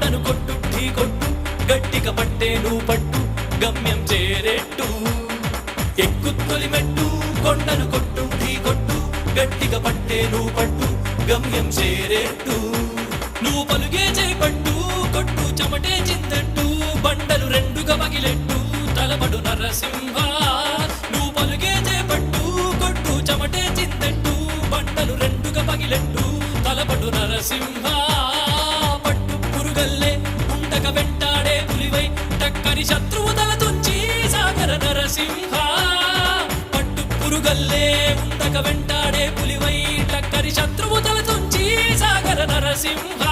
కొట్టు ఠీకొట్టు గట్టిక పట్టేను పట్టు గమ్యం చేరేట్టు. ఎక్కు తొలిమెట్టు కొండను కొట్టు ఢీ కొట్టు గట్టిక పట్టేను పట్టు గమ్యం చేరేట్టు. నువ్వు పలుగే చేపట్టు కొట్టు చెమటే చిందట్టు బండలు రెండుగా పగిలెట్టు తలబడు నరసింహ. నువ్వు పలుగే చేపట్టు కొట్టు చెమటే చిందట్టు బండలు రెండుగా పగిలెట్టు తలబడు నరసింహ. పులివై టక్కరి శత్రువుదల తుంచి సాగర నరసింహ. పట్టు పురుగల్లే ఉండక వెంటాడే పులివై టక్కరి శత్రువుదల తుంచి సాగర నరసింహ.